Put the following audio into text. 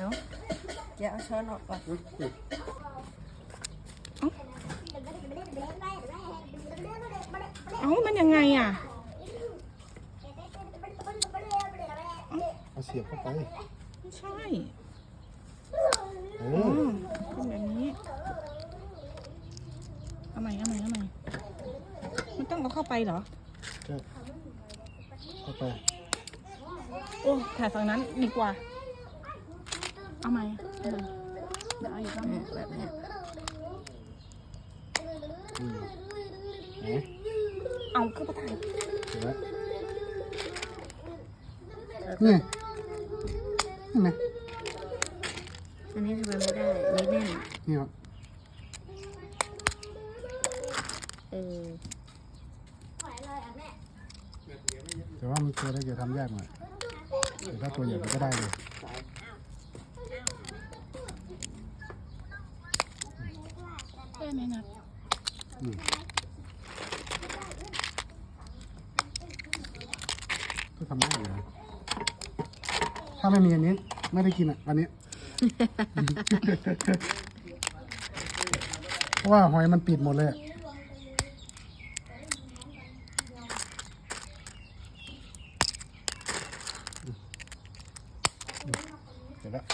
เดี๋ยวเอาช้อนออกก่อนเอ้ามันยังไงอะเอาเสียบเข้าไปไม่ใช่เออ๋ออเป็นแบบนี้เอาใหม่เอาใหม่เอาใหม่มันต้องเอาเข้าไปเหรอใช่เข้าไป โอ้ถ่ายฝั่งนั้นดีกว่า เอาใหม่เอาใหม่เดี๋ยวเอาอีกรอบหนึ่งแบบเนี้ยอืมไหนเอาเข้าไปถ่ายเห็นไหมนี่เห็นไหมอันนี้ทำไมไม่ได้นี่แน่นนี่ครับเออแต่ว่ามันตัวเล็กจะทำยากหน่อยแต่ถ้าตัวใหญ่มันก็ได้เลย ไหมนะก็ทำได้อยถ้าไม่มีอันนี้ ไม่ได้กินอะวันนี้ เพราะว่าหอยมันปิดหมดเลยเสร็จแล้ว